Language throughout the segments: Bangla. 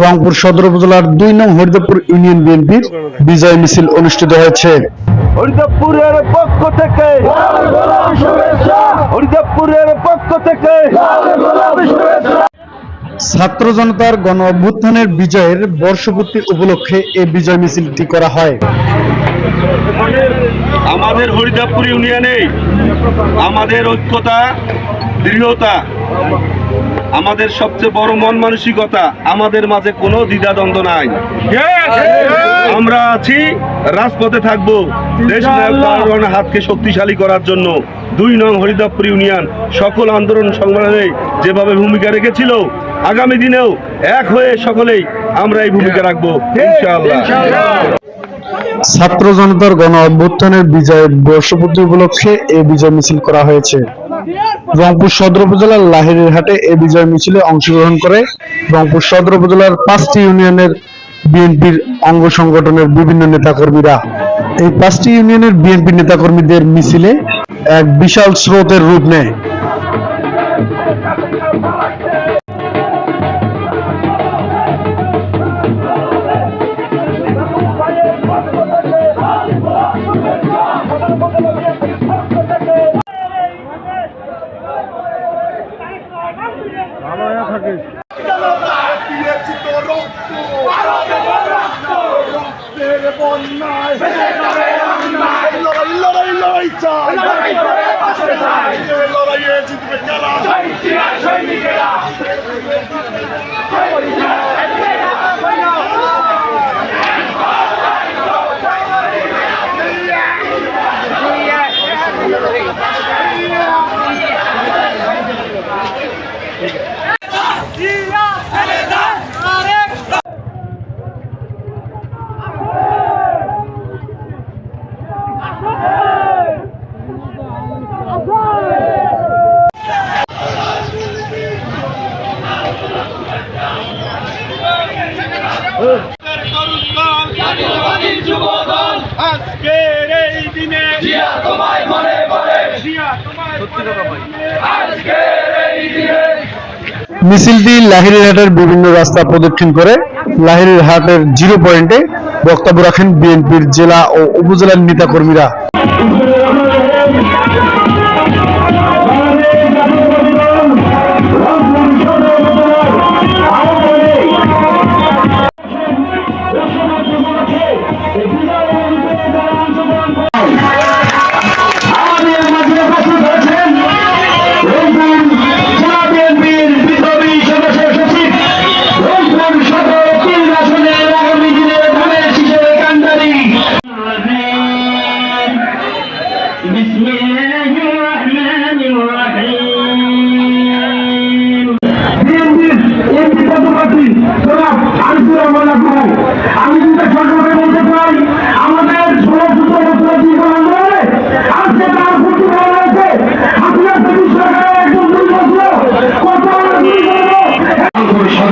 রংপুর সদর উপজেলার দুই নং হরিদপুর ইউনিয়ন বিএনপির বিজয় মিছিল অনুষ্ঠিত হয়েছে। হরিদেবপুরের পক্ষ থেকে হরিদেবপুরের পক্ষ থেকে ছাত্র জনতার গণ অভ্যুত্থানের বিজয়ের বর্ষপূর্তি উপলক্ষে এই বিজয় মিছিলটি করা হয়। আমাদের হরিদেবপুর ইউনিয়নে আমাদের ঐক্যতা দৃঢ়তা আমাদের সবচেয়ে বড় মন মানসিকতা আমাদের মাঝে কোনো দ্বিধাদ্বন্দ্ব নাই। আমরা আছি রাজপথে থাকব দেশ নায়ক হাতকে শক্তিশালী করার জন্য। দুই নং হরিদাবপুর ইউনিয়ন সকল আন্দোলন সংগ্রামে যেভাবে ভূমিকা রেখেছিল আগামী দিনেও এক হয়ে সকলেই আমরা এই ভূমিকা রাখব ইনশাআল্লাহ। ছাত্র জনতার গণ অভ্যুত্থানের বিজয়ের বর্ষপূর্তি উপলক্ষে এই বিজয় মিছিল করা হয়েছে। রংপুর সদর উপজেলার লাহিড়ির হাটে এ বিজয় মিছিলে অংশগ্রহণ করে রংপুর সদর উপজেলার পাঁচটি ইউনিয়নের বিএনপির অঙ্গ সংগঠনের বিভিন্ন নেতাকর্মীরা। এই পাঁচটি ইউনিয়নের বিএনপি নেতাকর্মীদের মিছিলে এক বিশাল স্রোতের রূপ নেয়। লড়াই করে বাঁচতে চাই লড়াইয়ে জিতবে খেলা জয় মিছিলটি লাহিড়ির হাটের বিভিন্ন রাস্তা প্রদক্ষিণ করে লাহিড়ির হাটের জিরো পয়েন্টে বক্তব্য রাখেন বিএনপির জেলা ও উপজেলার নেতাকর্মীরা।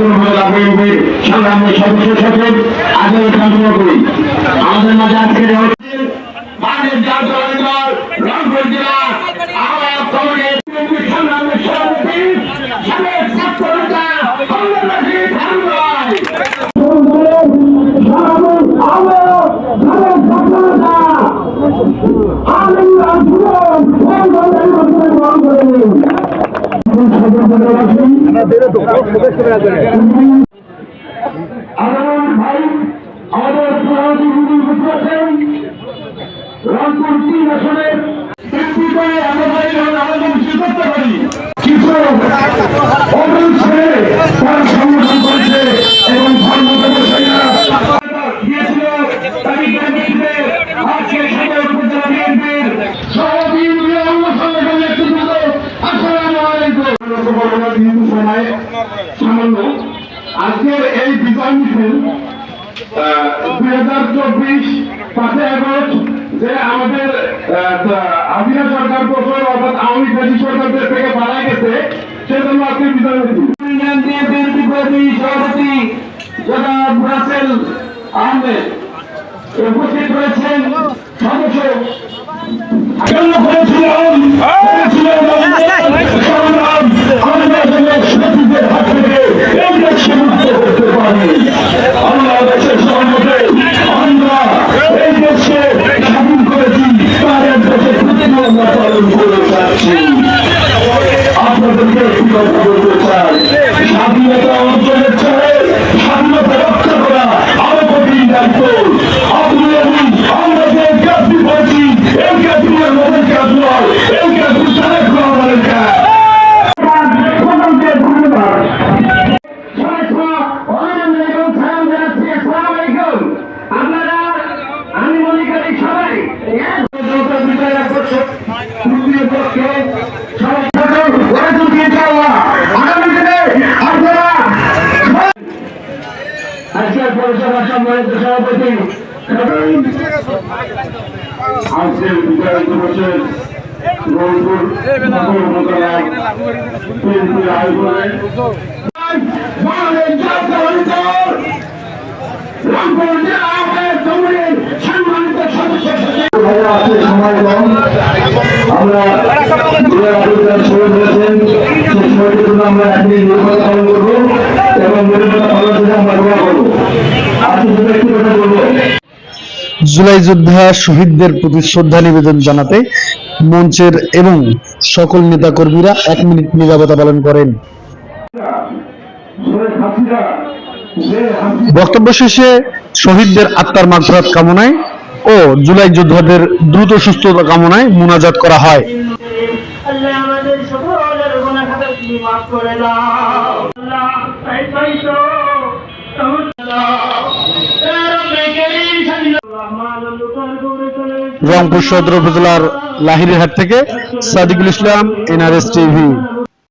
সদর উপজেলা বিএনপির সংগ্রামী সদস্য সচিব আজকে কামনা করি আমাদের মাঝে আজকে মানের জাতীয় অধিকার রংপুর জেলা আমার কমিটির বিএনপির সংগ্রামী সভাপতি সাবেক ছাত্র নেতা বাংলাদেশি ধানবাই আমাদের সভাপতি বুঝতেছেন রংপুর তিন আসনের বৃদ্ধি করে আমরা কিছু করতে পারি কিছু অমৃত ছেড়ে তার সংগঠন করেছে এবং ধর্ম এই মিছিল দুই হাজার চব্বিশ পাঁচই আগস্ট যে আমাদের হাজিরা সরকার বছর অর্থাৎ আওয়ামী ফেসি সরকারদের থেকে পালা গেছে সেজন্য আজকে বিজয় মিছিল বিপ্লবী সভাপতি জনাব রাসেল আহমেদ উপস্থিত রয়েছেন সদস্য বলতে চাই স্বাধীনতা অর্জনের চেয়ে স্বাধীনতা রক্ষা করা আরও কঠিন দায়িত্ব। আপনি আমি আমরা যে কাজটি করছি এই কাজটি আমাদের কাজ নয় এই কাজটি তারেক রহমানের কাজ। সকলকে ধন্যবাদ। আপনারা আমি মনে করি সবাই পক্ষে সম্মানিত সভাপতি আজকের বিজয় দিবসের রংপুর নগর জুলাই যোদ্ধা শহীদদের প্রতি শ্রদ্ধা নিবেদন জানাতে মঞ্চের এবং সকল নেতাকর্মীরা এক মিনিট নিরাপত্তা পালন করেন। বক্তব্য শেষে শহীদদের আত্মার মাগফিরাত কামনায় ও জুলাই যোদ্ধাদের দ্রুত সুস্থতা কামনায় মুনাজাত করা হয়। আল্লাহ আমাদের মাফ করে দাও। রংপুর সদর উপজেলার লাহিরিহাট থেকে সাদিকুল ইসলাম এনআরএস টিভি।